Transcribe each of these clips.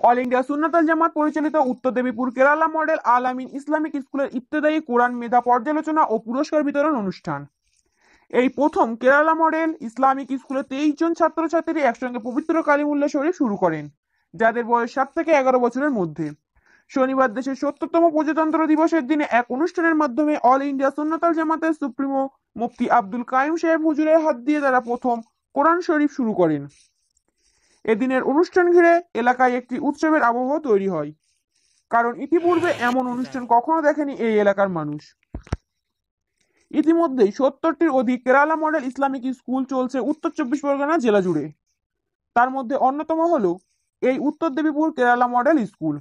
All India সুন্নাতাল Jamaat পরিচালিত উত্তর Debipur Kerala model Al Amin Islamic স্কুলের ইবতেদায়ী কোরআন মেধা পর্যালোচনা ও পুরস্কার বিতরণ অনুষ্ঠান। এই প্রথম কেরালা মডেল ইসলামিক স্কুলে তেইশ জন ছাত্রছাত্রী একসঙ্গে পবিত্র কালিমুল্লাহ শরীফ শুরু করেন, যাদের বয়স সাত থেকে এগারো বছরের মধ্যে। শনিবার দেশের সত্তরতম প্রজাতন্ত্র দিবসের দিনে এক অনুষ্ঠানের মাধ্যমে অল ইন্ডিয়া সুন্নাতাল জামাতের সুপ্রিমো মুফতি আব্দুল কাইম সাহেব হুজুরের হাত দিয়ে তারা প্রথম কোরআন শরীফ শুরু করেন। এদিনের অনুষ্ঠান ঘিরে এলাকায় একটি উৎসবের আবহাওয়া তৈরি হয়। কারণ ইতিপূর্বে এমন অনুষ্ঠান কখনো দেখেনি এই এলাকার মানুষ। ইতিমধ্যেই সত্তরটির অধিক কেরালা মডেল ইসলামিক স্কুল চলছে উত্তর চব্বিশ পরগনা জেলা জুড়ে। তার মধ্যে অন্যতম হল এই Uttar Debipur Kerala model school.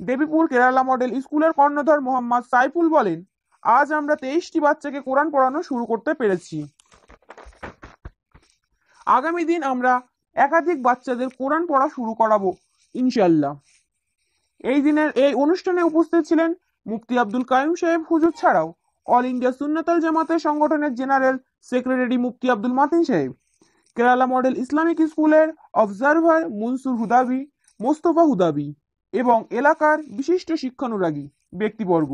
Debipur Kerala model স্কুলের কর্ণধর মোহাম্মদ সাইফুল বলেন, আজ আমরা তেইশটি বাচ্চাকে কোরআন পড়ানো শুরু করতে পেরেছি। আগামী দিন আমরা একাধিক বাচ্চাদের কোরআন পড়া শুরু করাবো ইনশাল্লাহ এই দিনের এই অনুষ্ঠানে উপস্থিত ছিলেন মুফতি আব্দুল কাইম সাহেব হুজুর ছাড়াও অল ইন্ডিয়া সুন্নাতাল জামাতের সংগঠনের general secretary Mufti Abdul Matin Saheb, Kerala model Islamic স্কুলের অবজারভার মনসুর হুদাবি, মোস্তফা হুদাবি এবং এলাকার বিশিষ্ট শিক্ষানুরাগী ব্যক্তিবর্গ।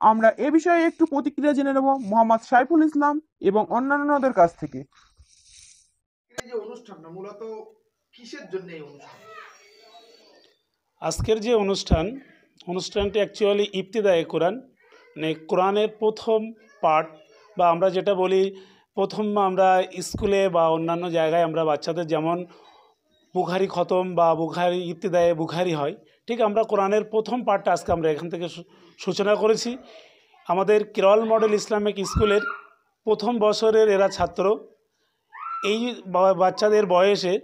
আমরা এ বিষয়ে একটু প্রতিক্রিয়া জেনে নেব মোহাম্মদ সাইফুল ইসলাম এবং অন্যান্যদের কাছ থেকে। মূলত কিসের জন্য এই অনুষ্ঠান? আজকের যে অনুষ্ঠান, অনুষ্ঠানটি অ্যাকচুয়ালি ইবতিদায়ে কোরআন মানে কোরআনের প্রথম পার্ট বা আমরা যেটা বলি প্রথম আমরা স্কুলে বা অন্যান্য জায়গায় আমরা বাচ্চাদের যেমন বুখারি খতম বা বুখারি ইবতিদায়ে বুখারি হয়, ঠিক আমরা কোরআনের প্রথম পার্টটা আজকে আমরা এখান থেকে সূচনা করেছি। আমাদের কেরল মডেল ইসলামিক স্কুলের প্রথম বছরের এরা ছাত্র। এই বাচ্চাদের বয়সে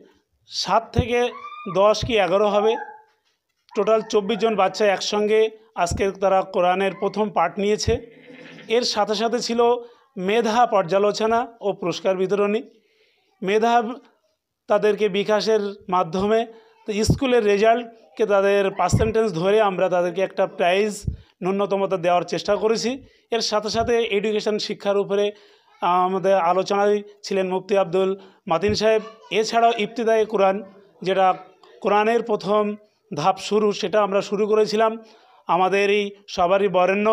সাত থেকে দশ কি এগারো হবে। টোটাল চব্বিশ জন বাচ্চা একসঙ্গে আজকে তারা কোরআনের প্রথম পাঠ নিয়েছে। এর সাথে সাথে ছিল মেধা পর্যালোচনা ও পুরস্কার বিতরণী। মেধা তাদেরকে বিকাশের মাধ্যমে স্কুলের রেজাল্টকে তাদের পার্সেন্টেজ ধরে আমরা তাদেরকে একটা প্রাইজ ন্যূনতমতা দেওয়ার চেষ্টা করেছি। এর সাথে সাথে এডুকেশন শিক্ষার উপরে আমাদের আলোচনায় ছিলেন মুফতি আব্দুল মাতিন সাহেব। এছাড়াও ইবতিদায়ে কোরআন, যেটা কোরআনের প্রথম ধাপ শুরু, সেটা আমরা শুরু করেছিলাম আমাদের এই সবারই বরেণ্য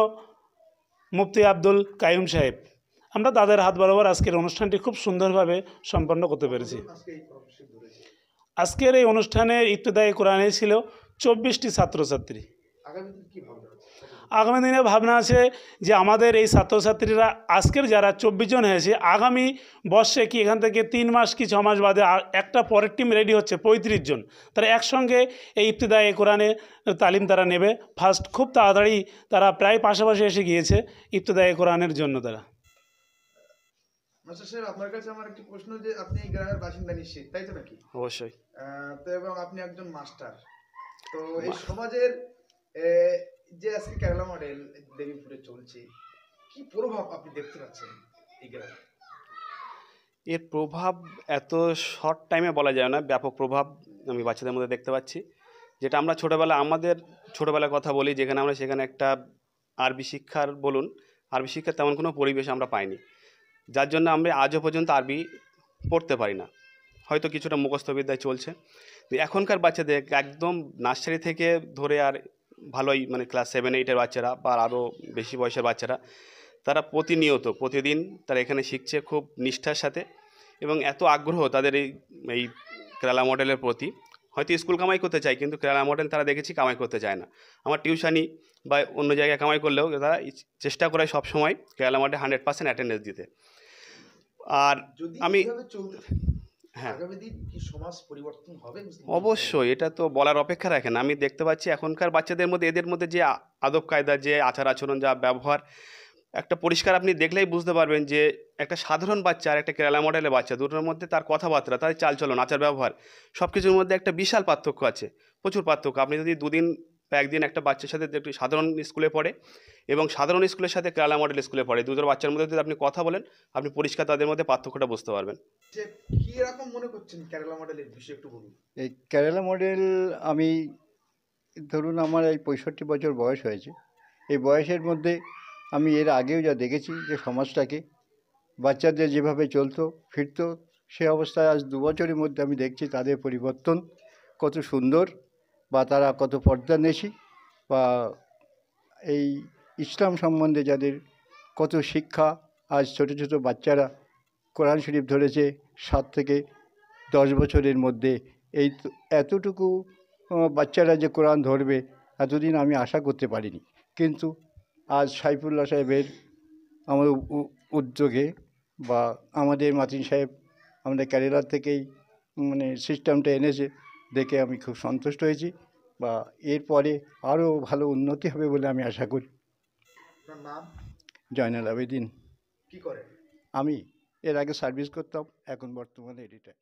মুফতি আব্দুল কাইম সাহেব। আমরা তাদের হাত বরাবর আজকের অনুষ্ঠানটি খুব সুন্দরভাবে সম্পন্ন করতে পেরেছি। আজকের এই অনুষ্ঠানে ইবতদায়ী কোরআনে ছিল চব্বিশটি ছাত্রছাত্রী। আগামী দিন ভাবনা আছে যে আমাদের এই ছাত্রছাত্রীরা আজকের যারা চব্বিশ জন হয়েছে আগামী বর্ষে কি এখান থেকে তিন মাস কি ছ মাস বাদে একটা পরের টিম রেডি হচ্ছে পঁয়ত্রিশ জন। তারা একসঙ্গে এই ইবতদায়ী কোরআনে তালিম তারা নেবে। ফার্স্ট খুব তাড়াতাড়ি তারা প্রায় পাশাপাশি এসে গিয়েছে ইবতদায়ী কোরআনের জন্য তারা। মাস্টার সাহেব আপনার কাছে আমার একটি প্রশ্ন যে আপনি এই গ্রামের বাসিন্দা নিশ্চিত তাই তো নাকি? অবশ্যই। তো এবং আপনি একজন মাস্টার। তো এই সমাজের যে আজকে কেরালা মডেল দেবীপুরে চলছে, কি প্রভাব আপনি দেখতে পাচ্ছেন এই গ্রামে? এর প্রভাব এত শর্ট টাইমে বলা যায় না, ব্যাপক প্রভাব আমি বাচ্চাদের মধ্যে দেখতে পাচ্ছি। যেটা আমরা ছোটোবেলা আমাদের ছোটোবেলার কথা বলি, যেখানে আমরা সেখানে একটা আরবি শিক্ষার বলুন, আরবি শিক্ষার তেমন কোনো পরিবেশ আমরা পাইনি। যার জন্য আমরা আজও পর্যন্ত আরবি পড়তে পারি না। হয়তো কিছুটা মুখস্থবিদ্যায় চলছে। এখনকার বাচ্চাদের একদম নার্সারি থেকে ধরে আর ভালোই মানে ক্লাস সেভেন এইটের বাচ্চারা বা আরও বেশি বয়সের বাচ্চারা তারা প্রতিনিয়ত প্রতিদিন তারা এখানে শিখছে খুব নিষ্ঠার সাথে এবং এত আগ্রহ তাদের এই এই কেরালা মডেলের প্রতি। হয়তো স্কুল কামাই করতে চায় কিন্তু কেরালা মডেল তারা দেখেছি কামাই করতে চায় না। আমার টিউশনি বা অন্য জায়গায় কামাই করলেও তারা চেষ্টা করে সব সময় Kerala model hundred percent attendance দিতে। আর আমি- হ্যাঁ। আগামী দিন কি সমাজ পরিবর্তন হবে অবশ্যই এটা তো বলার অপেক্ষা রাখে না আমি দেখতে পাচ্ছি এখনকার বাচ্চাদের মধ্যে এদের মধ্যে যে আদব কায়দা যে আচার আচরণ যা ব্যবহার একটা পরিষ্কার আপনি দেখলেই বুঝতে পারবেন যে একটা সাধারণ বাচ্চা আর একটা কেরালা মডেলের বাচ্চা দুটোর মধ্যে তার কথাবার্তা তার চালচলন আচার ব্যবহার সব কিছুর মধ্যে একটা বিশাল পার্থক্য আছে প্রচুর পার্থক্য। আপনি যদি দুদিন বা একদিন একটা বাচ্চার সাথে একটু সাধারণ স্কুলে পড়ে এবং সাধারণ স্কুলের সাথে কেরালা মডেল স্কুলে পড়ে। দুটো বাচ্চার মধ্যে যদি আপনি কথা বলেন আপনি পরিষ্কার তাদের মধ্যে পার্থক্যটা বুঝতে পারবেন। যে কি রকম মনে করছেন কেরালা মডেলের বিষয়ে একটু বলুন। এই কেরালা মডেল আমি ধরুন আমার এই পঁয়ষট্টি বছর বয়স হয়েছে। এই বয়সের মধ্যে আমি এর আগেও যা দেখেছি যে সমাজটাকে বাচ্চাদের যেভাবে চলতো ফিরতো সে অবস্থায় আজ দু বছরের মধ্যে আমি দেখছি তাদের পরিবর্তন কত সুন্দর। বা তারা কত পর্দানেশী বা এই ইসলাম সম্বন্ধে যাদের কত শিক্ষা, আজ ছোট ছোট বাচ্চারা কোরআন শরীফ ধরেছে সাত থেকে দশ বছরের মধ্যে। এই এতটুকু বাচ্চারা যে কোরআন ধরবে এতদিন আমি আশা করতে পারিনি। কিন্তু আজ সাইফুল্লাহ সাহেবের আমার উদ্যোগে বা আমাদের মাতিন সাহেব আমাদের কেরালার থেকেই মানে সিস্টেমটা এনেছে দেখে আমি খুব সন্তুষ্ট হয়েছি বা এরপরে আরও ভালো উন্নতি হবে বলে আমি আশা করি। জয়নাল আবেদিন। কি করেন? আমি এর আগে সার্ভিস করতাম এখন বর্তমানে এডিটার।